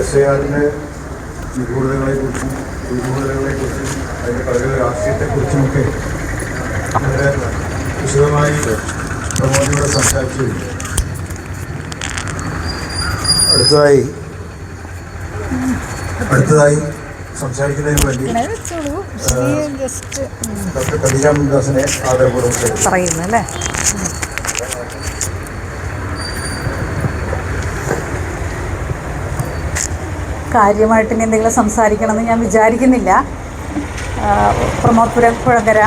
S I ആറിന്റെ നിഗൂഢതകളെക്കുറിച്ചും ദുരൂഹതകളെക്കുറിച്ചും അതിന്റെ കളികളുടെ രാഷ്ട്രീയത്തെക്കുറിച്ചുമൊക്കെ വളരെ വിശദമായി പ്രമോദിയോട് സംസാരിച്ചിട്ടുണ്ട് അടുത്തതായി അടുത്തതായി സംസാരിക്കുന്നതിന് വേണ്ടി ഡോക്ടർ കദീജ മുംദാസിനെ ആദരപൂർവം. പറയുന്നു അല്ലേ കാര്യമായിട്ട് ഇനി എന്തെങ്കിലും സംസാരിക്കണമെന്ന് ഞാൻ വിചാരിക്കുന്നില്ല. പ്രമോദ് പുര പുഴങ്കര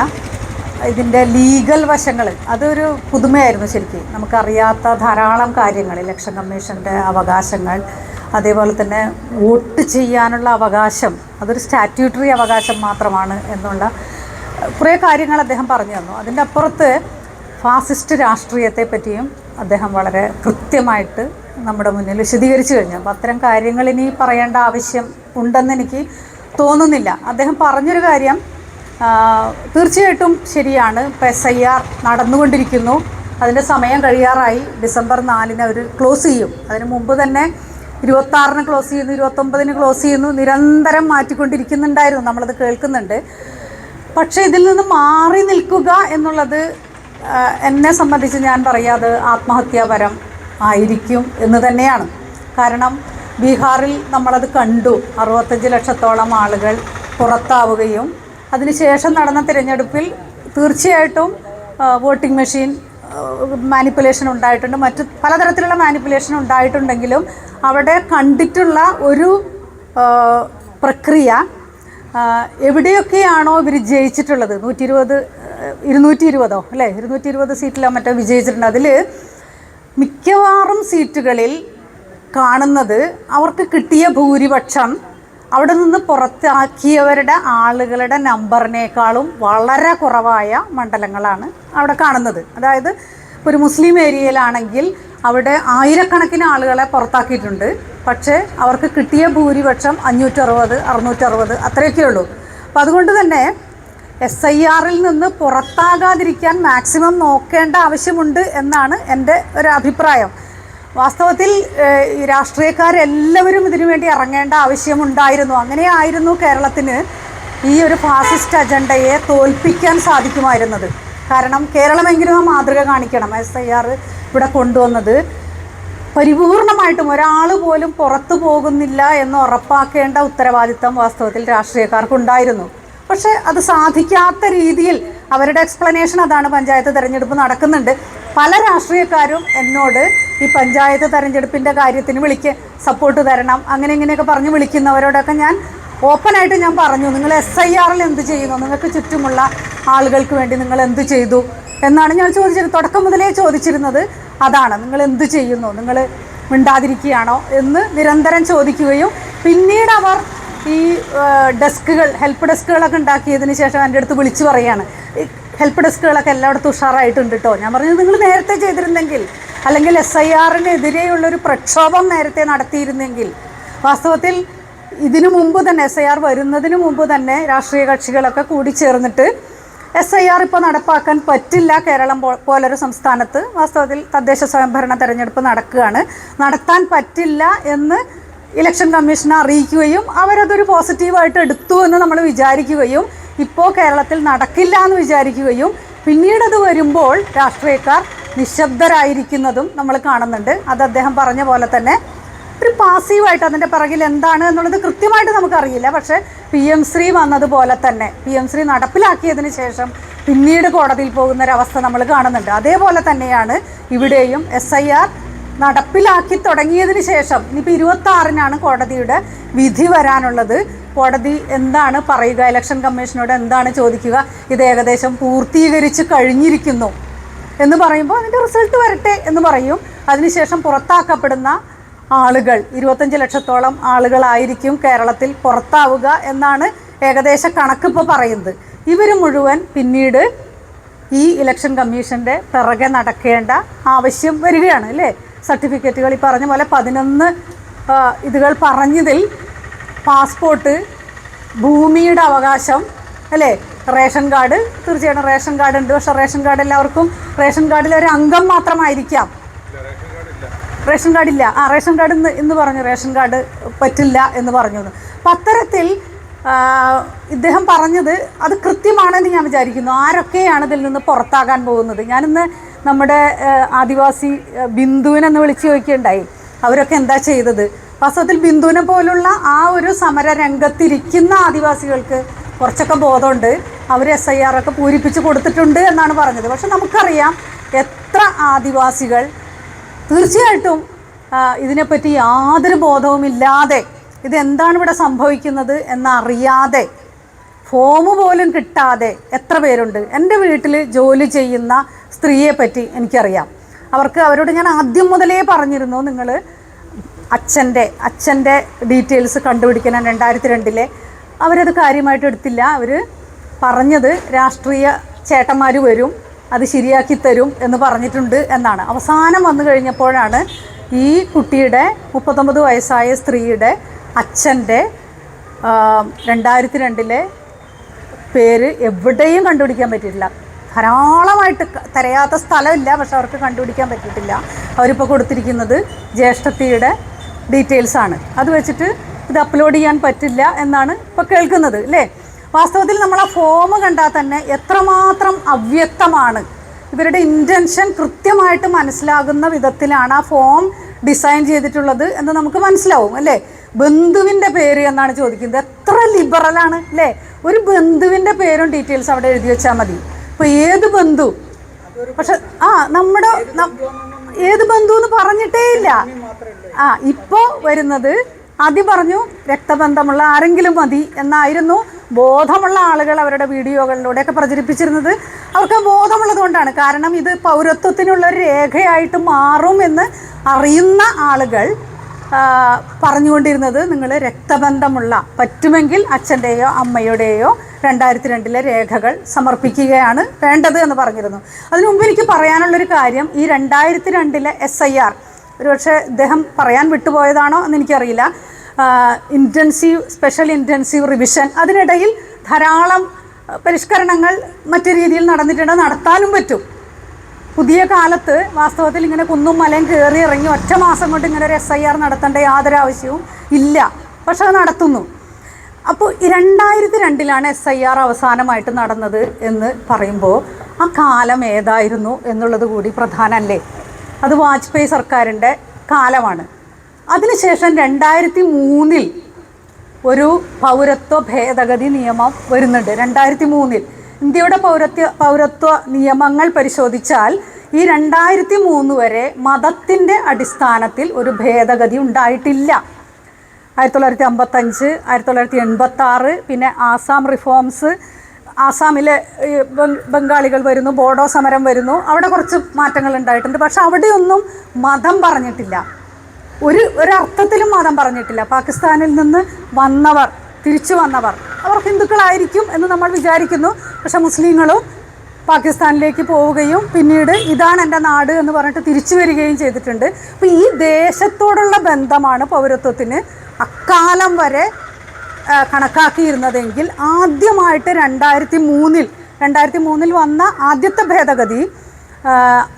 ഇതിന്റെ ലീഗൽ വശങ്ങൾ അതൊരു പുതുമയായിരുന്നു ശരിക്കും. നമുക്കറിയാത്ത ധാരാളം കാര്യങ്ങൾ ഇലക്ഷൻ കമ്മീഷന്റെ അവകാശങ്ങൾ അതേപോലെ തന്നെ വോട്ട് ചെയ്യാനുള്ള അവകാശം അതൊരു സ്റ്റാറ്റ്യൂട്ടറി അവകാശം മാത്രമാണ് എന്നുള്ള കുറേ കാര്യങ്ങൾ അദ്ദേഹം പറഞ്ഞു തന്നു. അതിന്റെ അപ്പുറത്ത് ഫാസിസ്റ്റ് രാഷ്ട്രീയത്തെ പറ്റിയും അദ്ദേഹം വളരെ കൃത്യമായിട്ട് നമ്മുടെ മുന്നിൽ വിശദീകരിച്ചു കഴിഞ്ഞു. അപ്പോൾ അത്തരം കാര്യങ്ങൾ ഇനി പറയേണ്ട ആവശ്യം ഉണ്ടെന്ന് എനിക്ക് തോന്നുന്നില്ല. അദ്ദേഹം പറഞ്ഞൊരു കാര്യം തീർച്ചയായിട്ടും ശരിയാണ്. ഇപ്പോൾ എസ് ഐ ആർ നടന്നുകൊണ്ടിരിക്കുന്നു. അതിന്റെ സമയം കഴിയാറായി. ഡിസംബർ നാലിന് അവർ ക്ലോസ് ചെയ്യും. അതിന് മുമ്പ് തന്നെ ഇരുപത്താറിന് ക്ലോസ് ചെയ്യുന്നു ഇരുപത്തൊമ്പതിന് ക്ലോസ് ചെയ്യുന്നു. നിരന്തരം മാറ്റിക്കൊണ്ടിരിക്കുന്നുണ്ടായിരുന്നു. നമ്മളത് കേൾക്കുന്നുണ്ട്. പക്ഷേ ഇതിൽ നിന്ന് മാറി നിൽക്കുക എന്നുള്ളത് എന്നെ സംബന്ധിച്ച് ഞാൻ പറയാതെ ആത്മഹത്യാപരം ആയിരിക്കും എന്ന് തന്നെയാണ്. കാരണം ബീഹാറിൽ നമ്മളത് കണ്ടു. അറുപത്തഞ്ച് ലക്ഷത്തോളം ആളുകൾ പുറത്താവുകയും അതിനുശേഷം നടന്ന തിരഞ്ഞെടുപ്പിൽ തീർച്ചയായിട്ടും വോട്ടിംഗ് മെഷീൻ മാനിപ്പുലേഷൻ ഉണ്ടായിട്ടുണ്ട്. മറ്റ് പലതരത്തിലുള്ള മാനിപ്പുലേഷൻ ഉണ്ടായിട്ടുണ്ടെങ്കിലും അവിടെ കണ്ടിട്ടുള്ള ഒരു പ്രക്രിയ എവിടെയൊക്കെയാണോ ഇവർ ജയിച്ചിട്ടുള്ളത്? നൂറ്റി ഇരുപത് ഇരുന്നൂറ്റി ഇരുപതോ അല്ലേ? ഇരുന്നൂറ്റി ഇരുപത് സീറ്റിലോ മറ്റോ വിജയിച്ചിട്ടുണ്ട്. അതിൽ മിക്കവാറും സീറ്റുകളിൽ കാണുന്നത് അവർക്ക് കിട്ടിയ ഭൂരിപക്ഷം അവിടെ നിന്ന് പുറത്താക്കിയവരുടെ ആളുകളുടെ നമ്പറിനേക്കാളും വളരെ കുറവായ മണ്ഡലങ്ങളാണ് അവിടെ കാണുന്നത്. അതായത് ഒരു മുസ്ലിം ഏരിയയിലാണെങ്കിൽ അവിടെ ആയിരക്കണക്കിന് ആളുകളെ പുറത്താക്കിയിട്ടുണ്ട്. പക്ഷേ അവർക്ക് കിട്ടിയ ഭൂരിപക്ഷം അഞ്ഞൂറ്ററുപത് അറുന്നൂറ്ററുപത് അത്രയൊക്കെ ഉള്ളൂ അപ്പം അതുകൊണ്ട് തന്നെ എസ് ഐ ആറിൽ നിന്ന് പുറത്താകാതിരിക്കാൻ മാക്സിമം നോക്കേണ്ട ആവശ്യമുണ്ട് എന്നാണ് എന്റെ ഒരു അഭിപ്രായം. വാസ്തവത്തിൽ രാഷ്ട്രീയക്കാരെല്ലാവരും ഇതിനു വേണ്ടി ഇറങ്ങേണ്ട ആവശ്യമുണ്ടായിരുന്നു. അങ്ങനെയായിരുന്നു കേരളത്തിന് ഈ ഒരു ഫാസിസ്റ്റ് അജണ്ടയെ തോൽപ്പിക്കാൻ സാധിക്കുമായിരുന്നത്. കാരണം കേരളമെങ്കിലും ആ മാതൃക കാണിക്കണം എസ് ഐ ആർ ഇവിടെ കൊണ്ടുവന്നത്. പരിപൂർണമായിട്ടും ഒരാൾ പോലും പുറത്തു പോകുന്നില്ല എന്ന് ഉറപ്പാക്കേണ്ട ഉത്തരവാദിത്തം വാസ്തവത്തിൽ രാഷ്ട്രീയക്കാർക്കുണ്ടായിരുന്നു. പക്ഷേ അത് സാധിക്കാത്ത രീതിയിൽ അവരുടെ എക്സ്പ്ലനേഷൻ അതാണ് പഞ്ചായത്ത് തെരഞ്ഞെടുപ്പ് നടക്കുന്നുണ്ട്. പല രാഷ്ട്രീയക്കാരും എന്നോട് ഈ പഞ്ചായത്ത് തെരഞ്ഞെടുപ്പിന്റെ കാര്യത്തിന് വിളിക്ക് സപ്പോർട്ട് തരണം അങ്ങനെ ഇങ്ങനെയൊക്കെ പറഞ്ഞ് വിളിക്കുന്നവരോടൊക്കെ ഞാൻ ഓപ്പണായിട്ട് ഞാൻ പറഞ്ഞു നിങ്ങൾ എസ് ഐ ആറിൽ എന്ത് ചെയ്യുന്നു? നിങ്ങൾക്ക് ചുറ്റുമുള്ള ആളുകൾക്ക് വേണ്ടി നിങ്ങൾ എന്ത് ചെയ്തു? എന്നാണ് ഞാൻ ചോദിച്ചത് തുടക്കം മുതലേ ചോദിച്ചിരുന്നത് അതാണ്. നിങ്ങൾ എന്ത് ചെയ്യുന്നു? നിങ്ങൾ മിണ്ടാതിരിക്കുകയാണോ? എന്ന് നിരന്തരം ചോദിക്കുകയും പിന്നീട് അവർ ഈ ഡെസ്കുകൾ ഹെൽപ്പ് ഡെസ്കുകളൊക്കെ ഉണ്ടാക്കിയതിന് ശേഷം എന്റെ അടുത്ത് വിളിച്ചു പറയാണ്. ഹെൽപ്പ് ഡെസ്കുകളൊക്കെ എല്ലായിടത്തും ഉഷാറായിട്ടുണ്ട് കേട്ടോ ഞാൻ പറഞ്ഞത് നിങ്ങൾ നേരത്തെ ചെയ്തിരുന്നെങ്കിൽ അല്ലെങ്കിൽ എസ് ഐ ആറിനെതിരെയുള്ളൊരു പ്രക്ഷോഭം നേരത്തെ നടത്തിയിരുന്നെങ്കിൽ വാസ്തവത്തിൽ ഇതിനു മുമ്പ് തന്നെ എസ് ഐ ആർ വരുന്നതിന് മുമ്പ് തന്നെ രാഷ്ട്രീയ കക്ഷികളൊക്കെ കൂടി ചേർന്നിട്ട് എസ് ഐ ആർ ഇപ്പോൾ നടപ്പാക്കാൻ പറ്റില്ല കേരളം പോലൊരു സംസ്ഥാനത്ത്. വാസ്തവത്തിൽ തദ്ദേശ സ്വയംഭരണ തെരഞ്ഞെടുപ്പ് നടക്കുകയാണ്. നടത്താൻ പറ്റില്ല എന്ന് ഇലക്ഷൻ കമ്മീഷനെ അറിയിക്കുകയും അവരതൊരു പോസിറ്റീവായിട്ട് എടുത്തു എന്ന് നമ്മൾ വിചാരിക്കുകയും ഇപ്പോൾ കേരളത്തിൽ നടക്കില്ല എന്ന് വിചാരിക്കുകയും പിന്നീടത് വരുമ്പോൾ രാഷ്ട്രീയക്കാർ നിശബ്ദരായിരിക്കുന്നതും നമ്മൾ കാണുന്നുണ്ട്. അത് അദ്ദേഹം പറഞ്ഞ പോലെ തന്നെ ഒരു പാസീവായിട്ട് അതിന്റെ പിറകിൽ എന്താണ് എന്നുള്ളത് കൃത്യമായിട്ട് നമുക്കറിയില്ല. പക്ഷേ പി എം ശ്രീ വന്നതുപോലെ തന്നെ പി എം ശ്രീ നടപ്പിലാക്കിയതിന് ശേഷം പിന്നീട് കോടതിയിൽ പോകുന്ന ഒരവസ്ഥ നമ്മൾ കാണുന്നുണ്ട്. അതേപോലെ തന്നെയാണ് ഇവിടെയും എസ് ഐ ആർ നടപ്പിലാക്കി തുടങ്ങിയതിന് ശേഷം ഇനിയിപ്പോൾ ഇരുപത്തി ആറിനാണ് കോടതിയുടെ വിധി വരാനുള്ളത്. കോടതി എന്താണ് പറയുക? ഇലക്ഷൻ കമ്മീഷനോട് എന്താണ് ചോദിക്കുക? ഇത് ഏകദേശം പൂർത്തീകരിച്ച് കഴിഞ്ഞിരിക്കുന്നു എന്ന് പറയുമ്പോൾ അതിന്റെ റിസൾട്ട് വരട്ടെ എന്ന് പറയും. അതിനുശേഷം പുറത്താക്കപ്പെടുന്ന ആളുകൾ ഇരുപത്തഞ്ച് ലക്ഷത്തോളം ആളുകളായിരിക്കും കേരളത്തിൽ പുറത്താവുക എന്നാണ് ഏകദേശ കണക്കിപ്പോൾ പറയുന്നത്. ഇവർ മുഴുവൻ പിന്നീട് ഈ ഇലക്ഷൻ കമ്മീഷന്റെ പിറകെ നടക്കേണ്ട ആവശ്യം വരികയാണ് അല്ലേ? സർട്ടിഫിക്കറ്റുകൾ ഈ പറഞ്ഞ പോലെ പതിനൊന്ന് ഇതുകൾ പറഞ്ഞതിൽ പാസ്പോർട്ട് ഭൂമിയുടെ അവകാശം അല്ലേ? റേഷൻ കാർഡ് തീർച്ചയായിട്ടും റേഷൻ കാർഡ് ഉണ്ട്. പക്ഷേ റേഷൻ കാർഡ് എല്ലാവർക്കും റേഷൻ കാർഡിൽ ഒരു അംഗം മാത്രമായിരിക്കാം. റേഷൻ കാർഡ് ഇല്ല. ആ റേഷൻ കാർഡ് ഇന്ന് ഇന്ന് പറഞ്ഞു റേഷൻ കാർഡ് പറ്റില്ല എന്ന് പറഞ്ഞു. അപ്പം അത്തരത്തിൽ ഇദ്ദേഹം പറഞ്ഞത് അത് കൃത്യമാണെന്ന് ഞാൻ വിചാരിക്കുന്നു. ആരൊക്കെയാണ് ഇതിൽ നിന്ന് പുറത്താകാൻ പോകുന്നത്? ഞാനിന്ന് നമ്മുടെ ആദിവാസി ബിന്ദുവിനെന്ന് വിളിച്ച് ചോദിക്കുകയുണ്ടായി. അവരൊക്കെ എന്താ ചെയ്തത്? വാസ്തവത്തിൽ ബിന്ദുവിനെ പോലുള്ള ആ ഒരു സമര രംഗത്തിരിക്കുന്ന ആദിവാസികൾക്ക് കുറച്ചൊക്കെ ബോധമുണ്ട്. അവർ എസ് ഐ ആർ ഒക്കെ പൂരിപ്പിച്ച് കൊടുത്തിട്ടുണ്ട് എന്നാണ് പറഞ്ഞത്. പക്ഷെ നമുക്കറിയാം എത്ര ആദിവാസികൾ തീർച്ചയായിട്ടും ഇതിനെപ്പറ്റി യാതൊരു ബോധവുമില്ലാതെ ഇതെന്താണ് ഇവിടെ സംഭവിക്കുന്നത് എന്നറിയാതെ ഫോം പോലും കിട്ടാതെ എത്ര പേരുണ്ട്? എന്റെ വീട്ടിൽ ജോലി ചെയ്യുന്ന സ്ത്രീയെ പറ്റി എനിക്കറിയാം. അവർക്ക് അവരോട് ഞാൻ ആദ്യം മുതലേ പറഞ്ഞിരുന്നു നിങ്ങൾ അച്ഛന്റെ അച്ഛന്റെ ഡീറ്റെയിൽസ് കണ്ടുപിടിക്കണം രണ്ടായിരത്തി രണ്ടിലെ അവരത് കാര്യമായിട്ട് എടുത്തില്ല. അവർ പറഞ്ഞത് രാഷ്ട്രീയ ചേട്ടന്മാർ വരും അത് ശരിയാക്കി തരും എന്ന് പറഞ്ഞിട്ടുണ്ട് എന്നാണ്. അവസാനം വന്നു കഴിഞ്ഞപ്പോഴാണ് ഈ കുട്ടിയുടെ മുപ്പത്തൊമ്പത് വയസ്സായ സ്ത്രീയുടെ അച്ഛന്റെ രണ്ടായിരത്തി രണ്ടിലെ പേര് എവിടെയും കണ്ടുപിടിക്കാൻ പറ്റിയിട്ടില്ല. ധാരാളമായിട്ട് തരയാത്ത സ്ഥലമില്ല പക്ഷെ അവർക്ക് കണ്ടുപിടിക്കാൻ പറ്റിയിട്ടില്ല. അവരിപ്പോൾ കൊടുത്തിരിക്കുന്നത് ജ്യേഷ്ഠത്തിയുടെ ഡീറ്റെയിൽസ് ആണ്. അത് വെച്ചിട്ട് ഇത് അപ്ലോഡ് ചെയ്യാൻ പറ്റില്ല എന്നാണ് ഇപ്പോൾ കേൾക്കുന്നത് അല്ലേ വാസ്തവത്തിൽ നമ്മൾ ആ ഫോം കണ്ടാൽ തന്നെ എത്രമാത്രം അവ്യക്തമാണ്. ഇവരുടെ ഇന്റൻഷൻ കൃത്യമായിട്ട് മനസ്സിലാകുന്ന വിധത്തിലാണ് ആ ഫോം ഡിസൈൻ ചെയ്തിട്ടുള്ളത് എന്ന് നമുക്ക് മനസ്സിലാവും അല്ലേ? ബന്ധുവിന്റെ പേര് എന്നാണ് ചോദിക്കുന്നത്. എത്ര ലിബറലാണ് അല്ലേ? ഒരു ബന്ധുവിന്റെ പേരും ഡീറ്റെയിൽസ് അവിടെ എഴുതി വെച്ചാൽ മതി. ഇപ്പോൾ ഏത് ബന്ധു? പക്ഷെ ആ നമ്മുടെ ഏത് ബന്ധു എന്ന് പറഞ്ഞിട്ടേ ഇല്ല. ആ ഇപ്പോൾ വരുന്നത് ആദ്യം പറഞ്ഞു രക്തബന്ധമുള്ള ആരെങ്കിലും മതി എന്നായിരുന്നു. ബോധമുള്ള ആളുകൾ അവരുടെ വീഡിയോകളിലൂടെയൊക്കെ പ്രചരിപ്പിച്ചിരുന്നത്. അവർക്ക് ബോധമുള്ളത് കൊണ്ടാണ്. കാരണം ഇത് പൗരത്വത്തിനുള്ള ഒരു രേഖയായിട്ട് മാറും എന്ന് അറിയുന്ന ആളുകൾ പറഞ്ഞുകൊണ്ടിരുന്നത് നിങ്ങൾ രക്തബന്ധമുള്ള പറ്റുമെങ്കിൽ അച്ഛന്റെയോ അമ്മയുടെയോ രണ്ടായിരത്തി രണ്ടിലെ രേഖകൾ സമർപ്പിക്കുകയാണ് വേണ്ടത് എന്ന് പറഞ്ഞിരുന്നു. അതിനു മുമ്പ് എനിക്ക് പറയാനുള്ളൊരു കാര്യം ഈ രണ്ടായിരത്തി രണ്ടിലെ എസ് ഐ ആർ ഒരുപക്ഷെ ഇദ്ദേഹം പറയാൻ വിട്ടുപോയതാണോ എന്ന് എനിക്കറിയില്ല. ഇന്റൻസീവ് സ്പെഷ്യൽ ഇന്റൻസീവ് റിവിഷൻ അതിനിടയിൽ ധാരാളം പരിഷ്കരണങ്ങൾ മറ്റു രീതിയിൽ നടന്നിട്ടുണ്ട്. നടത്താനും പറ്റും. പുതിയ കാലത്ത് വാസ്തവത്തിൽ ഇങ്ങനെ കുന്നും മലയും കയറി ഇറങ്ങി ഒറ്റ മാസം കൊണ്ട് ഇങ്ങനെ ഒരു എസ് ഐ ആർ നടത്തേണ്ട യാതൊരു ആവശ്യവും ഇല്ല. പക്ഷെ അത് നടത്തുന്നു. അപ്പോൾ രണ്ടായിരത്തി രണ്ടിലാണ് എസ് ഐ ആർ അവസാനമായിട്ട് നടന്നത് എന്ന് പറയുമ്പോൾ ആ കാലം ഏതായിരുന്നു എന്നുള്ളത് കൂടി പ്രധാനമല്ലേ? അത് വാജ്പേയി സർക്കാരിന്റെ കാലമാണ്. അതിനുശേഷം രണ്ടായിരത്തി മൂന്നിൽ ഒരു പൗരത്വ ഭേദഗതി നിയമം വരുന്നുണ്ട്. രണ്ടായിരത്തി മൂന്നിൽ ഇന്ത്യയുടെ പൗരത്വ പൗരത്വ നിയമങ്ങൾ പരിശോധിച്ചാൽ ഈ രണ്ടായിരത്തി മൂന്ന് വരെ മതത്തിന്റെ അടിസ്ഥാനത്തിൽ ഒരു ഭേദഗതി ഉണ്ടായിട്ടില്ല. ആയിരത്തി തൊള്ളായിരത്തി അമ്പത്തഞ്ച് ആയിരത്തി തൊള്ളായിരത്തി എൺപത്തി ആറ് പിന്നെ ആസാം റിഫോംസ് ആസാമിലെ ബംഗാളികൾ വരുന്നു ബോഡോ സമരം വരുന്നു അവിടെ കുറച്ച് മാറ്റങ്ങൾ ഉണ്ടായിട്ടുണ്ട്. പക്ഷെ അവിടെയൊന്നും മതം പറഞ്ഞിട്ടില്ല. ഒരു ഒരർത്ഥത്തിലും മതം പറഞ്ഞിട്ടില്ല. പാകിസ്ഥാനിൽ നിന്ന് വന്നവർ തിരിച്ചു വന്നവർ. അവർ ഹിന്ദുക്കളായിരിക്കും എന്ന് നമ്മൾ വിചാരിക്കുന്നു. പക്ഷെ മുസ്ലിങ്ങളും പാകിസ്ഥാനിലേക്ക് പോവുകയും പിന്നീട് ഇതാണ് എന്റെ നാട് എന്ന് പറഞ്ഞിട്ട് തിരിച്ചു വരികയും ചെയ്തിട്ടുണ്ട്. അപ്പോൾ ഈ ദേശത്തോടുള്ള ബന്ധമാണ് പൗരത്വത്തിന് അക്കാലം വരെ കണക്കാക്കിയിരുന്നതെങ്കിൽ ആദ്യമായിട്ട് രണ്ടായിരത്തി മൂന്നിൽ രണ്ടായിരത്തി മൂന്നിൽ വന്ന ആദ്യത്തെ ഭേദഗതി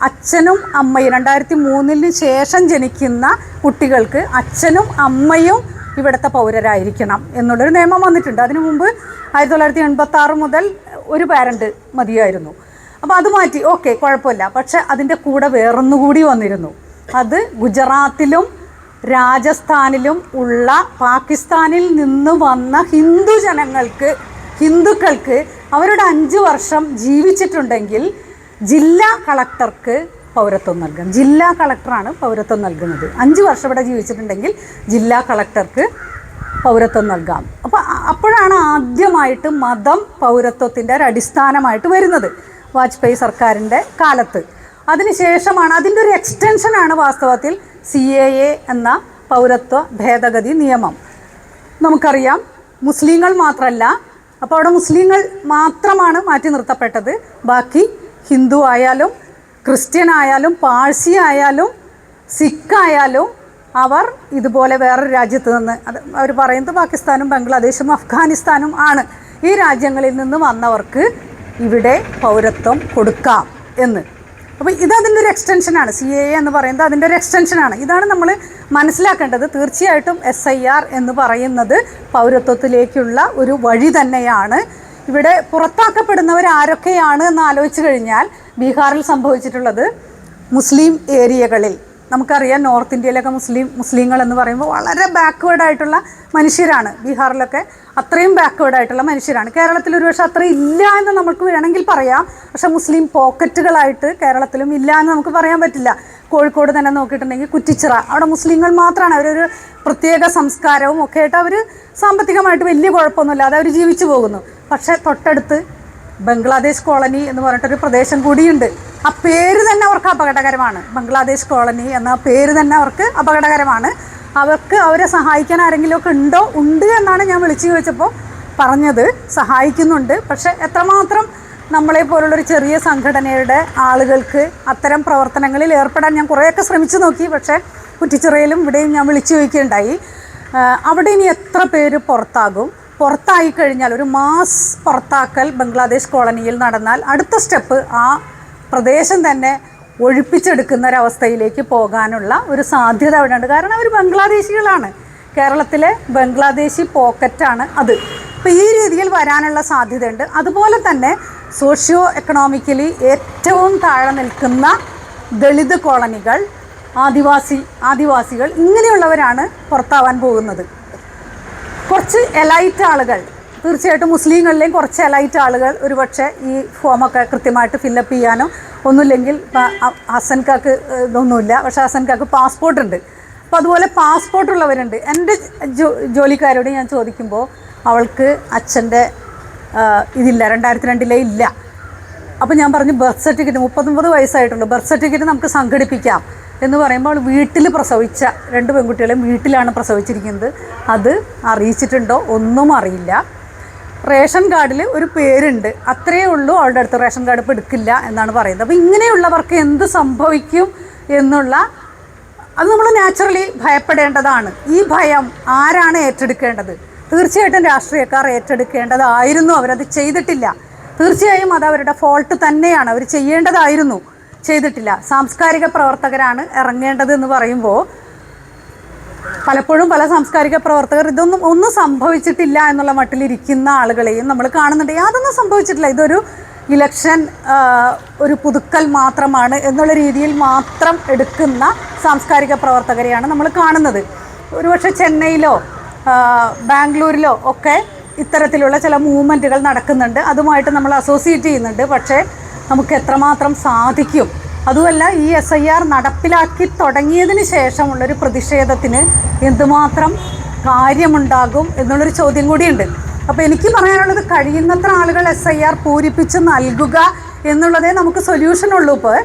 അച്ഛനും അമ്മയും. രണ്ടായിരത്തി മൂന്നിന് ശേഷം ജനിക്കുന്ന കുട്ടികൾക്ക് അച്ഛനും അമ്മയും ഇവിടുത്തെ പൗരരായിരിക്കണം എന്നുള്ളൊരു നിയമം വന്നിട്ടുണ്ട്. അതിനു മുമ്പ് ആയിരത്തി തൊള്ളായിരത്തി എൺപത്തി ആറ് മുതൽ ഒരു പാരന്റ് മതിയായിരുന്നു. അപ്പോൾ അത് മാറ്റി. ഓക്കെ കുഴപ്പമില്ല. പക്ഷെ അതിന്റെ കൂടെ വേറൊന്നുകൂടി വന്നിരുന്നു. അത് ഗുജറാത്തിലും രാജസ്ഥാനിലും ഉള്ള പാകിസ്ഥാനിൽ നിന്ന് വന്ന ഹിന്ദു ജനങ്ങൾക്ക് ഹിന്ദുക്കൾക്ക് അവരുടെ അഞ്ച് വർഷം ജീവിച്ചിട്ടുണ്ടെങ്കിൽ ജില്ലാ കളക്ടർക്ക് പൗരത്വം നൽകണം ജില്ലാ കളക്ടറാണ് പൗരത്വം നൽകുന്നത്. അഞ്ച് വർഷം ഇവിടെ ജീവിച്ചിട്ടുണ്ടെങ്കിൽ ജില്ലാ കളക്ടർക്ക് പൗരത്വം നൽകാം. അപ്പോൾ അപ്പോഴാണ് ആദ്യമായിട്ട് മതം പൗരത്വത്തിന്റെ ഒരു അടിസ്ഥാനമായിട്ട് വരുന്നത് വാജ്പേയി സർക്കാരിന്റെ കാലത്ത്. അതിനുശേഷമാണ് അതിന്റെ ഒരു എക്സ്റ്റൻഷനാണ് വാസ്തവത്തിൽ സി എ എ എന്ന പൗരത്വ ഭേദഗതി നിയമം. നമുക്കറിയാം മുസ്ലിങ്ങൾ മാത്രമല്ല അപ്പോൾ അവിടെ മുസ്ലിങ്ങൾ മാത്രമാണ് മാറ്റി നിർത്തപ്പെട്ടത്. ബാക്കി ഹിന്ദു ആയാലും ക്രിസ്ത്യൻ ആയാലും പാഴ്സി ആയാലും സിഖായാലും അവർ ഇതുപോലെ വേറൊരു രാജ്യത്ത് നിന്ന് അത് അവർ പറയുന്നത് പാകിസ്ഥാനും ബംഗ്ലാദേശും അഫ്ഗാനിസ്ഥാനും ആണ്. ഈ രാജ്യങ്ങളിൽ നിന്ന് വന്നവർക്ക് ഇവിടെ പൗരത്വം കൊടുക്കാം എന്ന്. അപ്പോൾ ഇത് അതിന്റെ ഒരു എക്സ്റ്റൻഷനാണ് സി എ എന്ന് പറയുന്നത് അതിന്റെ ഒരു എക്സ്റ്റൻഷനാണ് ഇതാണ് നമ്മൾ മനസ്സിലാക്കേണ്ടത്. തീർച്ചയായിട്ടും എസ് ഐ ആർ എന്ന് പറയുന്നത് പൗരത്വത്തിലേക്കുള്ള ഒരു വഴി തന്നെയാണ്. ഇവിടെ പുറത്താക്കപ്പെടുന്നവർ ആരൊക്കെയാണ് എന്ന് ആലോചിച്ച് കഴിഞ്ഞാൽ ബീഹാറിൽ സംഭവിച്ചിട്ടുള്ളത് മുസ്ലിം ഏരിയകളിൽ. നമുക്കറിയാം നോർത്ത് ഇന്ത്യയിലൊക്കെ മുസ്ലിം മുസ്ലിങ്ങൾ എന്ന് പറയുമ്പോൾ വളരെ ബാക്ക്വേർഡ് ആയിട്ടുള്ള മനുഷ്യരാണ്. ബീഹാറിലൊക്കെ അത്രയും ബാക്ക്വേർഡ് ആയിട്ടുള്ള മനുഷ്യരാണ്. കേരളത്തിൽ ഒരുപക്ഷെ അത്ര ഇല്ല എന്ന് നമുക്ക് വേണമെങ്കിൽ പറയാം. പക്ഷേ മുസ്ലിം പോക്കറ്റുകളായിട്ട് കേരളത്തിലും ഇല്ല എന്ന് നമുക്ക് പറയാൻ പറ്റില്ല. കോഴിക്കോട് തന്നെ നോക്കിയിട്ടുണ്ടെങ്കിൽ കുറ്റിച്ചിറ. അവിടെ മുസ്ലിങ്ങൾ മാത്രമാണ്. അവരൊരു പ്രത്യേക സംസ്കാരവും ഒക്കെ ആയിട്ട് അവർ സാമ്പത്തികമായിട്ട് വലിയ കുഴപ്പമൊന്നുമില്ലാതെ അവർ ജീവിച്ചു പോകുന്നു. പക്ഷേ തൊട്ടടുത്ത് ബംഗ്ലാദേശ് കോളനി എന്ന് പറഞ്ഞിട്ടൊരു പ്രദേശം കൂടിയുണ്ട്. ആ പേര് തന്നെ അവർക്ക് അപകടകരമാണ്. ബംഗ്ലാദേശ് കോളനി എന്ന പേര് തന്നെ അവർക്ക് അപകടകരമാണ്. അവർക്ക് അവരെ സഹായിക്കാൻ ആരെങ്കിലുമൊക്കെ ഉണ്ടോ? ഉണ്ട് എന്നാണ് ഞാൻ വിളിച്ചു ചോദിച്ചപ്പോൾ പറഞ്ഞത്. സഹായിക്കുന്നുണ്ട്. പക്ഷേ എത്രമാത്രം നമ്മളെ പോലുള്ളൊരു ചെറിയ സംഘടനയുടെ ആളുകൾക്ക് അത്തരം പ്രവർത്തനങ്ങളിൽ ഏർപ്പെടാൻ ഞാൻ കുറേയൊക്കെ ശ്രമിച്ചു നോക്കി. പക്ഷേ കുറ്റിച്ചിറയിലും ഇവിടെയും ഞാൻ വിളിച്ചു ചോദിക്കുകയുണ്ടായി. അവിടെ ഇനി എത്ര പേര് പുറത്താകും? പുറത്തായി കഴിഞ്ഞാൽ ഒരു മാസ് പുറത്താക്കൽ ബംഗ്ലാദേശ് കോളനിയിൽ നടന്നാൽ അടുത്ത സ്റ്റെപ്പ് ആ പ്രദേശം തന്നെ ഒഴിപ്പിച്ചെടുക്കുന്ന ഒരവസ്ഥയിലേക്ക് പോകാനുള്ള ഒരു സാധ്യത അവിടെ ഉണ്ട് കാരണം അവർ ബംഗ്ലാദേശികളാണ്. കേരളത്തിലെ ബംഗ്ലാദേശി പോക്കറ്റാണ് അത്. അപ്പോൾ ഈ രീതിയിൽ വരാനുള്ള സാധ്യതയുണ്ട്. അതുപോലെ തന്നെ സോഷ്യോ എക്കണോമിക്കലി ഏറ്റവും താഴെ നിൽക്കുന്ന ദളിത് കോളനികൾ ആദിവാസി ആദിവാസികൾ ഇങ്ങനെയുള്ളവരാണ് പുറത്താവാൻ പോകുന്നത്. കുറച്ച് എലൈറ്റ് ആളുകൾ. തീർച്ചയായിട്ടും മുസ്ലിങ്ങളിലെയും കുറച്ച് എലൈറ്റ് ആളുകൾ ഒരുപക്ഷെ ഈ ഫോമൊക്കെ കൃത്യമായിട്ട് ഫില്ലപ്പ് ചെയ്യാനോ ഒന്നുമില്ലെങ്കിൽ ഹസൻകാക്ക് ഇതൊന്നുമില്ല. പക്ഷേ ഹസൻകാക്ക് പാസ്പോർട്ട് ഉണ്ട്. അപ്പോൾ അതുപോലെ പാസ്പോർട്ട് ഉള്ളവരുണ്ട്. എന്റെ ജോലിക്കാരോട് ഞാൻ ചോദിക്കുമ്പോൾ അവൾക്ക് അച്ഛന്റെ ഇതില്ല. രണ്ടായിരത്തി രണ്ടിലെ ഇല്ല. അപ്പോൾ ഞാൻ പറഞ്ഞു ബർത്ത് സർട്ടിഫിക്കറ്റ് മുപ്പത്തൊമ്പത് വയസ്സായിട്ടുള്ളൂ. ബർത്ത് സർട്ടിഫിക്കറ്റ് നമുക്ക് സംഘടിപ്പിക്കാം. എന്ന് പറയുമ്പോൾ വീട്ടിൽ പ്രസവിച്ച രണ്ട് പെൺകുട്ടികളെയും വീട്ടിലാണ് പ്രസവിച്ചിരിക്കുന്നത്. അത് അറിയിച്ചിട്ടുണ്ടോ? ഒന്നും അറിയില്ല. റേഷൻ കാർഡിൽ ഒരു പേരുണ്ട്. അത്രയേ ഉള്ളൂ അവളുടെ അടുത്ത് റേഷൻ കാർഡ് ഇപ്പോൾ എടുക്കില്ല എന്നാണ് പറയുന്നത്. അപ്പോൾ ഇങ്ങനെയുള്ളവർക്ക് എന്ത് സംഭവിക്കും എന്നുള്ള അത് നമ്മൾ നാച്ചുറലി ഭയപ്പെടേണ്ടതാണ്. ഈ ഭയം ആരാണ് ഏറ്റെടുക്കേണ്ടത്? തീർച്ചയായിട്ടും രാഷ്ട്രീയക്കാർ ഏറ്റെടുക്കേണ്ടതായിരുന്നു. അവരത് ചെയ്തിട്ടില്ല. തീർച്ചയായും അത് അവരുടെ ഫോൾട്ട് തന്നെയാണ്. അവർ ചെയ്യേണ്ടതായിരുന്നു. ചെയ്തിട്ടില്ല. സാംസ്കാരിക പ്രവർത്തകരാണ് ഇറങ്ങേണ്ടത് എന്ന് പറയുമ്പോൾ പലപ്പോഴും പല സാംസ്കാരിക പ്രവർത്തകർ ഇതൊന്നും ഒന്നും സംഭവിച്ചിട്ടില്ല എന്നുള്ള മട്ടിലിരിക്കുന്ന ആളുകളെയും നമ്മൾ കാണുന്നുണ്ട്. യാതൊന്നും സംഭവിച്ചിട്ടില്ല. ഇതൊരു ഇലക്ഷൻ ഒരു പുതുക്കൽ മാത്രമാണ് എന്നുള്ള രീതിയിൽ മാത്രം എടുക്കുന്ന സാംസ്കാരിക പ്രവർത്തകരെയാണ് നമ്മൾ കാണുന്നത്. ഒരുപക്ഷെ ചെന്നൈയിലോ ബാംഗ്ലൂരിലോ ഒക്കെ ഇത്തരത്തിലുള്ള ചില മൂവ്മെന്റുകൾ നടക്കുന്നുണ്ട്. അതുമായിട്ട് നമ്മൾ അസോസിയേറ്റ് ചെയ്യുന്നുണ്ട്. പക്ഷേ നമുക്ക് എത്രമാത്രം സാധിക്കും. അതുമല്ല ഈ എസ് ഐ ആർ നടപ്പിലാക്കി തുടങ്ങിയതിന് ശേഷമുള്ളൊരു പ്രതിഷേധത്തിന് എന്തുമാത്രം കാര്യമുണ്ടാകും എന്നുള്ളൊരു ചോദ്യം കൂടിയുണ്ട്. അപ്പോൾ എനിക്ക് പറയാനുള്ളത് കഴിയുന്നത്ര ആളുകൾ എസ് ഐ ആർ പൂരിപ്പിച്ച് നൽകുക എന്നുള്ളതേ നമുക്ക് സൊല്യൂഷൻ ഉള്ളൂ ഇപ്പോൾ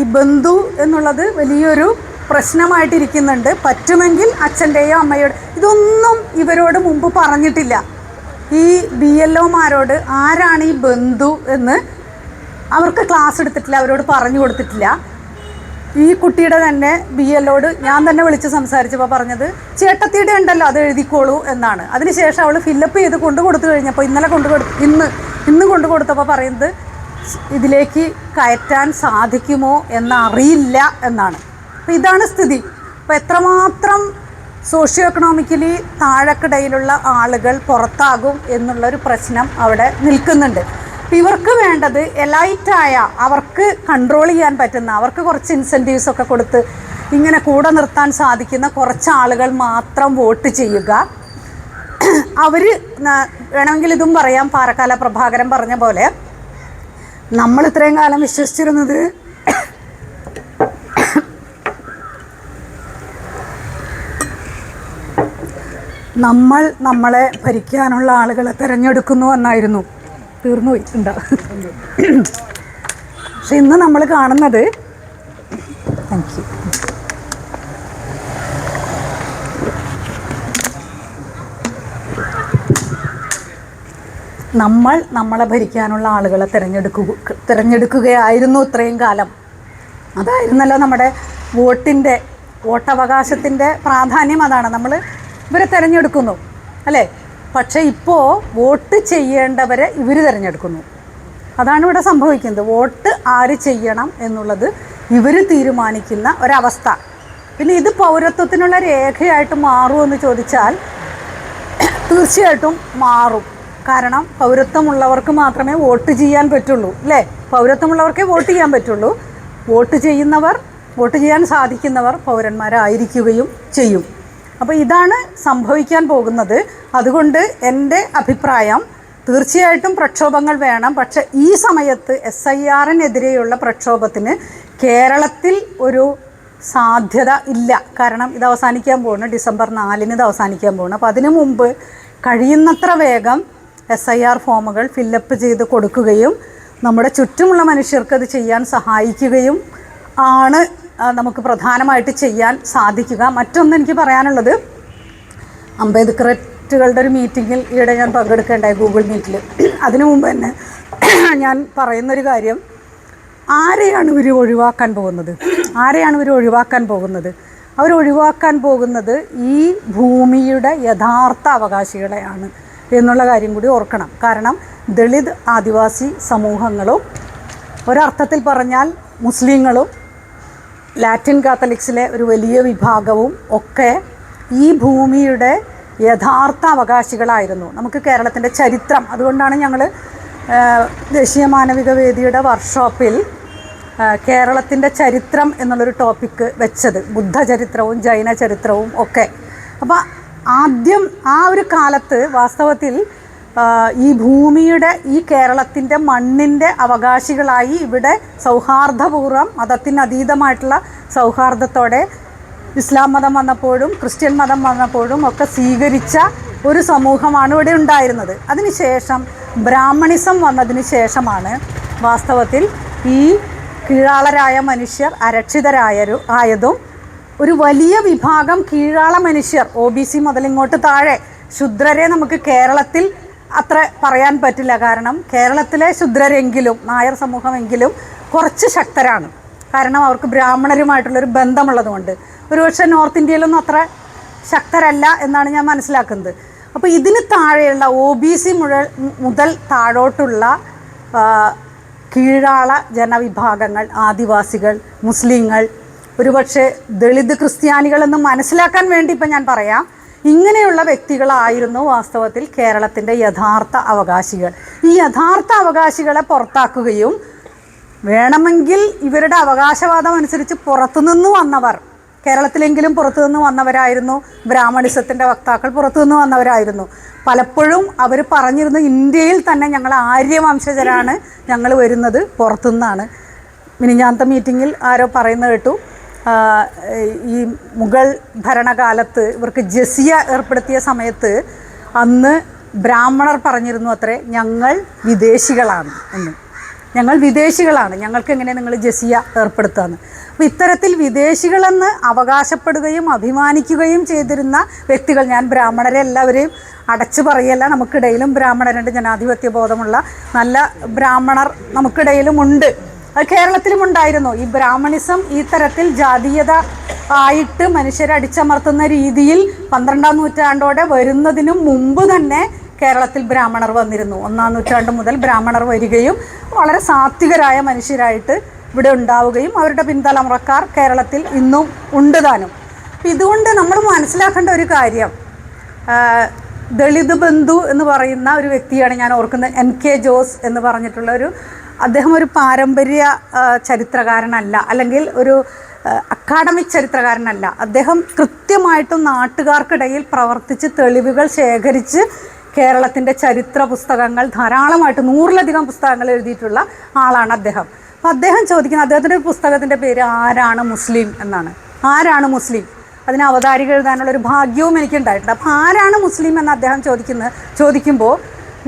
ഈ ബന്ധു എന്നുള്ളത് വലിയൊരു പ്രശ്നമായിട്ടിരിക്കുന്നുണ്ട്. പറ്റുമെങ്കിൽ അച്ഛന്റെയോ അമ്മയോട് ഇതൊന്നും ഇവരോട് മുമ്പ് പറഞ്ഞിട്ടില്ല. ഈ ബി എൽ ഒമാരോട് ആരാണ് ഈ ബന്ധു എന്ന് അവർക്ക് ക്ലാസ് എടുത്തിട്ടില്ല അവരോട് പറഞ്ഞു കൊടുത്തിട്ടില്ല. ഈ കുട്ടിയുടെ തന്നെ ബി എല്ലോട് ഞാൻ തന്നെ വിളിച്ച് സംസാരിച്ചപ്പോൾ പറഞ്ഞത് ചേട്ടത്തിയുടെ ഉണ്ടല്ലോ അത് എഴുതിക്കോളൂ എന്നാണ്. അതിനുശേഷം അവൾ ഫില്ലപ്പ് ചെയ്ത് കൊണ്ടു കൊടുത്തു കഴിഞ്ഞപ്പോൾ ഇന്നലെ കൊണ്ടു കൊടു ഇന്ന് ഇന്ന് കൊണ്ടു കൊടുത്തപ്പോൾ പറയുന്നത് ഇതിലേക്ക് കയറ്റാൻ സാധിക്കുമോ എന്നറിയില്ല എന്നാണ്. അപ്പോൾ ഇതാണ് സ്ഥിതി. അപ്പോൾ എത്രമാത്രം സോഷ്യോ എക്കണോമിക്കലി താഴെക്കിടയിലുള്ള ആളുകൾ പുറത്താകും എന്നുള്ളൊരു പ്രശ്നം അവിടെ നിൽക്കുന്നുണ്ട്. ഇവർക്ക് വേണ്ടത് എലൈറ്റായ അവർക്ക് കൺട്രോൾ ചെയ്യാൻ പറ്റുന്ന അവർക്ക് കുറച്ച് ഇൻസെന്റീവ്സ് ഒക്കെ കൊടുത്ത് ഇങ്ങനെ കൂടെ നിർത്താൻ സാധിക്കുന്ന കുറച്ച് ആളുകൾ മാത്രം വോട്ട് ചെയ്യുക. അവർ വേണമെങ്കിൽ ഇതും പറയാം. പാറക്കാല പ്രഭാകരൻ പറഞ്ഞ പോലെ നമ്മൾ ഇത്രയും കാലം വിശ്വസിച്ചിരുന്നത് നമ്മൾ നമ്മളെ ഭരിക്കാനുള്ള ആളുകളെ തിരഞ്ഞെടുക്കുന്നു എന്നായിരുന്നു. തീർന്നുപോയി ഉണ്ടാ? പക്ഷെ ഇന്ന് നമ്മൾ കാണുന്നത് താങ്ക് യു നമ്മൾ നമ്മളെ ഭരിക്കാനുള്ള ആളുകളെ തിരഞ്ഞെടുക്കുക തിരഞ്ഞെടുക്കുകയായിരുന്നു ഇത്രയും കാലം. അതായിരുന്നല്ലോ നമ്മുടെ വോട്ടിന്റെ വോട്ടവകാശത്തിന്റെ പ്രാധാന്യം അതാണ്. നമ്മൾ ഇവരെ തിരഞ്ഞെടുക്കുന്നു. അല്ലേ? പക്ഷേ ഇപ്പോൾ വോട്ട് ചെയ്യേണ്ടവരെ ഇവർ തിരഞ്ഞെടുക്കുന്നു. അതാണ് ഇവിടെ സംഭവിക്കുന്നത്. വോട്ട് ആര് ചെയ്യണം എന്നുള്ളത് ഇവർ തീരുമാനിക്കുന്ന ഒരവസ്ഥ. പിന്നെ ഇത് പൗരത്വത്തിനുള്ള രേഖയായിട്ട് മാറുമെന്ന് ചോദിച്ചാൽ തീർച്ചയായിട്ടും മാറും. കാരണം പൗരത്വമുള്ളവർക്ക് മാത്രമേ വോട്ട് ചെയ്യാൻ പറ്റുള്ളൂ അല്ലേ? പൗരത്വമുള്ളവർക്കേ വോട്ട് ചെയ്യാൻ പറ്റുള്ളൂ. വോട്ട് ചെയ്യുന്നവർ വോട്ട് ചെയ്യാൻ സാധിക്കുന്നവർ പൗരന്മാരായിരിക്കുകയും ചെയ്യും. അപ്പോൾ ഇതാണ് സംഭവിക്കാൻ പോകുന്നത്. അതുകൊണ്ട് എന്റെ അഭിപ്രായം തീർച്ചയായിട്ടും പ്രക്ഷോഭങ്ങൾ വേണം. പക്ഷേ ഈ സമയത്ത് എസ് ഐ ആറിനെതിരെയുള്ള പ്രക്ഷോഭത്തിന് കേരളത്തിൽ ഒരു സാധ്യത ഇല്ല. കാരണം ഇത് അവസാനിക്കാൻ പോകുന്നു ഡിസംബർ നാലിന് ഇത് അവസാനിക്കാൻ പോകുന്നു അപ്പോൾ അതിനു മുമ്പ് കഴിയുന്നത്ര വേഗം എസ് ഐ ആർ ഫോമുകൾ ഫില്ലപ്പ് ചെയ്ത് കൊടുക്കുകയും നമ്മുടെ ചുറ്റുമുള്ള മനുഷ്യർക്ക് അത് ചെയ്യാൻ സഹായിക്കുകയും ആണ് നമുക്ക് പ്രധാനമായിട്ട് ചെയ്യാൻ സാധിക്കുക. മറ്റൊന്ന് എനിക്ക് പറയാനുള്ളത് അംബേദ്കററ്റുകളുടെ ഒരു മീറ്റിങ്ങിൽ ഈയിടെ ഞാൻ പങ്കെടുക്കേണ്ടായി ഗൂഗിൾ മീറ്റിൽ. അതിനു മുമ്പ് തന്നെ ഞാൻ പറയുന്നൊരു കാര്യം ആരെയാണ് ഇവർ ഒഴിവാക്കാൻ പോകുന്നത്? ആരെയാണ് ഇവർ ഒഴിവാക്കാൻ പോകുന്നത്? അവർ ഒഴിവാക്കാൻ പോകുന്നത് ഈ ഭൂമിയുടെ യഥാർത്ഥ അവകാശികളെയാണ് എന്നുള്ള കാര്യം കൂടി ഓർക്കണം. കാരണം ദളിത് ആദിവാസി സമൂഹങ്ങളും ഒരർത്ഥത്തിൽ പറഞ്ഞാൽ മുസ്ലിങ്ങളും ലാറ്റിൻ കാത്തലിക്സിലെ ഒരു വലിയ വിഭാഗവും ഒക്കെ ഈ ഭൂമിയുടെ യഥാർത്ഥ അവകാശികളായിരുന്നു. നമുക്ക് കേരളത്തിന്റെ ചരിത്രം. അതുകൊണ്ടാണ് ഞങ്ങൾ ദേശീയ മാനവിക വേദിയുടെ വർക്ക്ഷോപ്പിൽ കേരളത്തിന്റെ ചരിത്രം എന്നുള്ളൊരു ടോപ്പിക്ക് വെച്ചത്. ബുദ്ധചരിത്രവും ജൈന ചരിത്രവും ഒക്കെ. അപ്പോൾ ആദ്യം ആ ഒരു കാലത്ത് വാസ്തവത്തിൽ ഈ ഭൂമിയുടെ ഈ കേരളത്തിന്റെ മണ്ണിന്റെ അവകാശികളായി ഇവിടെ സൗഹാർദ്ദപൂർവം മതത്തിനതീതമായിട്ടുള്ള സൗഹാർദ്ദത്തോടെ ഇസ്ലാം മതം വന്നപ്പോഴും ക്രിസ്ത്യൻ മതം വന്നപ്പോഴും ഒക്കെ സ്വീകരിച്ച ഒരു സമൂഹമാണ് ഇവിടെ ഉണ്ടായിരുന്നത്. അതിനുശേഷം ബ്രാഹ്മണിസം വന്നതിന് ശേഷമാണ് വാസ്തവത്തിൽ ഈ കീഴാളരായ മനുഷ്യർ അരക്ഷിതരായൊരു ആയതും ഒരു വലിയ വിഭാഗം കീഴാള മനുഷ്യർ ഒ ബി സി മുതൽ ഇങ്ങോട്ട് താഴെ ശുദ്രരെ നമുക്ക് കേരളത്തിൽ അത്ര പറയാൻ പറ്റില്ല. കാരണം കേരളത്തിലെ ശുദ്രരെങ്കിലും നായർ സമൂഹമെങ്കിലും കുറച്ച് ശക്തരാണ്. കാരണം അവർക്ക് ബ്രാഹ്മണരുമായിട്ടുള്ളൊരു ബന്ധമുള്ളതുകൊണ്ട്. ഒരുപക്ഷെ നോർത്ത് ഇന്ത്യയിലൊന്നും അത്ര ശക്തരല്ല എന്നാണ് ഞാൻ മനസ്സിലാക്കുന്നത്. അപ്പോൾ ഇതിന് താഴെയുള്ള ഒ ബി സി മുതൽ മുതൽ താഴോട്ടുള്ള കീഴാള ജനവിഭാഗങ്ങൾ ആദിവാസികൾ മുസ്ലിങ്ങൾ ഒരുപക്ഷെ ദളിത് ക്രിസ്ത്യാനികളെന്ന് മനസ്സിലാക്കാൻ വേണ്ടി ഇപ്പം ഞാൻ പറയാം. ഇങ്ങനെയുള്ള വ്യക്തികളായിരുന്നു വാസ്തവത്തിൽ കേരളത്തിന്റെ യഥാർത്ഥ അവകാശികൾ. ഈ യഥാർത്ഥ അവകാശികളെ പുറത്താക്കുകയും വേണമെങ്കിൽ ഇവരുടെ അവകാശവാദം അനുസരിച്ച് പുറത്തുനിന്ന് വന്നവർ കേരളത്തിലെങ്കിലും പുറത്തുനിന്ന് വന്നവരായിരുന്നു ബ്രാഹ്മണിസത്തിന്റെ വക്താക്കൾ പുറത്തുനിന്ന് വന്നവരായിരുന്നു. പലപ്പോഴും അവർ പറഞ്ഞിരുന്നു ഇന്ത്യയിൽ തന്നെ ഞങ്ങൾ ആര്യവംശജരാണ് ഞങ്ങൾ വരുന്നത് പുറത്തുനിന്നാണ്. മിനിഞ്ഞാന്ത മീറ്റിങ്ങിൽ ആരോ പറയുന്നത് കേട്ടു. ഈ മുഗൾ ഭരണകാലത്ത് ഇവർക്ക് ജസിയ ഏർപ്പെടുത്തിയ സമയത്ത് അന്ന് ബ്രാഹ്മണർ പറഞ്ഞിരുന്നു അത്രേ ഞങ്ങൾ വിദേശികളാണ് എന്ന്. ഞങ്ങൾ വിദേശികളാണ് ഞങ്ങൾക്ക് എങ്ങനെ നിങ്ങൾ ജസിയ ഏർപ്പെടുത്തുകയെന്ന് അപ്പോൾ ഇത്തരത്തിൽ വിദേശികളെന്ന് അവകാശപ്പെടുകയും അഭിമാനിക്കുകയും ചെയ്തിരുന്ന വ്യക്തികൾ ഞാൻ ബ്രാഹ്മണരെ എല്ലാവരെയും അടച്ചു പറയല്ല നമുക്കിടയിലും ബ്രാഹ്മണരുണ്ട് ജനാധിപത്യ ബോധമുള്ള നല്ല ബ്രാഹ്മണർ നമുക്കിടയിലും ഉണ്ട്. കേരളത്തിലും ഉണ്ടായിരുന്നു ഈ ബ്രാഹ്മണിസം ഈ തരത്തിൽ ജാതീയത ആയിട്ട് മനുഷ്യരെ അടിച്ചമർത്തുന്ന രീതിയിൽ പന്ത്രണ്ടാം നൂറ്റാണ്ടോടെ വരുന്നതിനു മുമ്പ് തന്നെ കേരളത്തിൽ ബ്രാഹ്മണർ വന്നിരുന്നു. ഒന്നാം നൂറ്റാണ്ട് മുതൽ ബ്രാഹ്മണർ വരികയും വളരെ സാത്വികരായ മനുഷ്യരായിട്ട് ഇവിടെ ഉണ്ടാവുകയും അവരുടെ പിൻതലമുറക്കാർ കേരളത്തിൽ ഇന്നും ഉണ്ട് താനും. അപ്പം ഇതുകൊണ്ട് നമ്മൾ മനസ്സിലാക്കേണ്ട ഒരു കാര്യം ദളിത് ബന്ധു എന്ന് പറയുന്ന ഒരു വ്യക്തിയാണ് ഞാൻ ഓർക്കുന്നത് എൻ കെ ജോസ് എന്ന് പറഞ്ഞിട്ടുള്ള ഒരു അദ്ദേഹം ഒരു പാരമ്പര്യ ചരിത്രകാരനല്ല. അല്ലെങ്കിൽ ഒരു അക്കാഡമിക് ചരിത്രകാരനല്ല. അദ്ദേഹം കൃത്യമായിട്ടും നാട്ടുകാർക്കിടയിൽ പ്രവർത്തിച്ച് തെളിവുകൾ ശേഖരിച്ച് കേരളത്തിന്റെ ചരിത്ര പുസ്തകങ്ങൾ ധാരാളമായിട്ട് നൂറിലധികം പുസ്തകങ്ങൾ എഴുതിയിട്ടുള്ള ആളാണ് അദ്ദേഹം. അപ്പോൾ അദ്ദേഹം ചോദിക്കുന്നത് അദ്ദേഹത്തിന്റെ ഒരു പുസ്തകത്തിന്റെ പേര് ആരാണ് മുസ്ലിം എന്നാണ്. ആരാണ് മുസ്ലിം? അതിന് അവതാരിക എഴുതാനുള്ള ഒരു ഭാഗ്യവും എനിക്കുണ്ടായിട്ടുണ്ട്. അപ്പോൾ ആരാണ് മുസ്ലിം എന്ന് അദ്ദേഹം ചോദിക്കുന്നത് ചോദിക്കുമ്പോൾ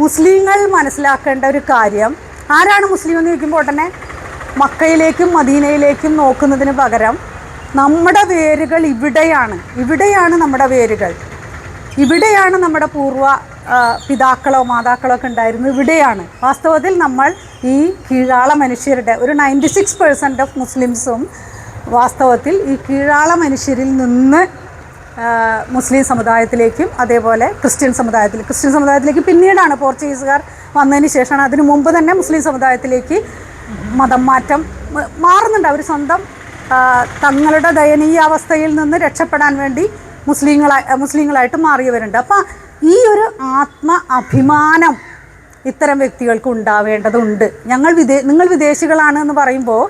മുസ്ലിങ്ങൾ മനസ്സിലാക്കേണ്ട ഒരു കാര്യം ആരാണ് മുസ്ലിം എന്ന് ചോദിക്കുമ്പോൾ ഉടനെ മക്കയിലേക്കും മദീനയിലേക്കും നോക്കുന്നതിന് പകരം നമ്മുടെ വേരുകൾ ഇവിടെയാണ്. ഇവിടെയാണ് നമ്മുടെ വേരുകൾ. ഇവിടെയാണ് നമ്മുടെ പൂർവ പിതാക്കളോ മാതാക്കളോ ഒക്കെ ഉണ്ടായിരുന്നത്. ഇവിടെയാണ്. വാസ്തവത്തിൽ നമ്മൾ ഈ കീഴാള മനുഷ്യരുടെ ഒരു നയന്റി സിക്സ് പെർസെന്റ് ഓഫ് മുസ്ലിംസും വാസ്തവത്തിൽ ഈ കീഴാള മനുഷ്യരിൽ നിന്ന് മുസ്ലിം സമുദായത്തിലേക്കും അതേപോലെ ക്രിസ്ത്യൻ സമുദായത്തിൽ ക്രിസ്ത്യൻ സമുദായത്തിലേക്ക് പിന്നീടാണ് പോർച്ചുഗീസുകാർ വന്നതിന് ശേഷമാണ് അതിനു മുമ്പ് തന്നെ മുസ്ലിം സമുദായത്തിലേക്ക് മതം മാറ്റം മാറുന്നുണ്ട്. അവർ സ്വന്തം തങ്ങളുടെ ദയനീയ അവസ്ഥയിൽ നിന്ന് രക്ഷപ്പെടാൻ വേണ്ടി മുസ്ലിങ്ങളായി മുസ്ലിങ്ങളായിട്ട് മാറിയവരുണ്ട്. അപ്പം ഈ ഒരു ആത്മ അഭിമാനം ഇത്തരം വ്യക്തികൾക്ക് ഉണ്ടാവേണ്ടതുണ്ട്. ഞങ്ങൾ വിദേ നിങ്ങൾ വിദേശികളാണ് എന്ന് പറയുമ്പോൾ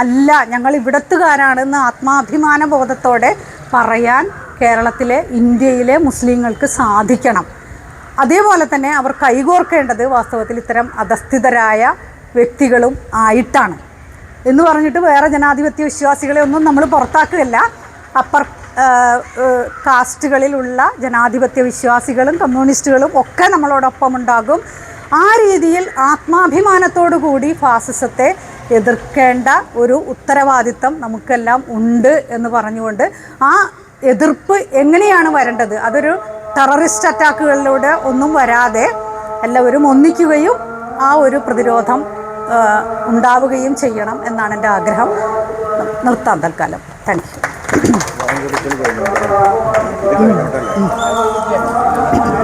അല്ല ഞങ്ങൾ ഇവിടത്തുകാരാണെന്ന് ആത്മാഭിമാന ബോധത്തോടെ പറയാൻ കേരളത്തിലെ ഇന്ത്യയിലെ മുസ്ലിങ്ങൾക്ക് സാധിക്കണം. അതേപോലെ തന്നെ അവർ കൈകോർക്കേണ്ടത് വാസ്തവത്തിൽ ഇത്തരം അധസ്ഥിതരായ വ്യക്തികളും ആയിട്ടാണ്. എന്ന് പറഞ്ഞിട്ട് വേറെ ജനാധിപത്യ വിശ്വാസികളെ ഒന്നും നമ്മൾ പുറത്താക്കുകയല്ല. അപ്പർ കാസ്റ്റുകളിലുള്ള ജനാധിപത്യ വിശ്വാസികളും കമ്മ്യൂണിസ്റ്റുകളും ഒക്കെ നമ്മളോടൊപ്പം ഉണ്ടാകും. ആ രീതിയിൽ ആത്മാഭിമാനത്തോടു കൂടി ഫാസിസത്തെ എതിർക്കേണ്ട ഒരു ഉത്തരവാദിത്തം നമുക്കെല്ലാം ഉണ്ട് എന്ന് പറഞ്ഞുകൊണ്ട് ആ എതിർപ്പ് എങ്ങനെയാണ് വരേണ്ടത്? അതൊരു ടെററിസ്റ്റ് അറ്റാക്കുകളിലൂടെ ഒന്നും വരാതെ എല്ലാവരും ഒന്നിക്കുകയും ആ ഒരു പ്രതിരോധം ഉണ്ടാവുകയും ചെയ്യണം എന്നാണ് എന്റെ ആഗ്രഹം. നിർത്താം തൽക്കാലം. Thank you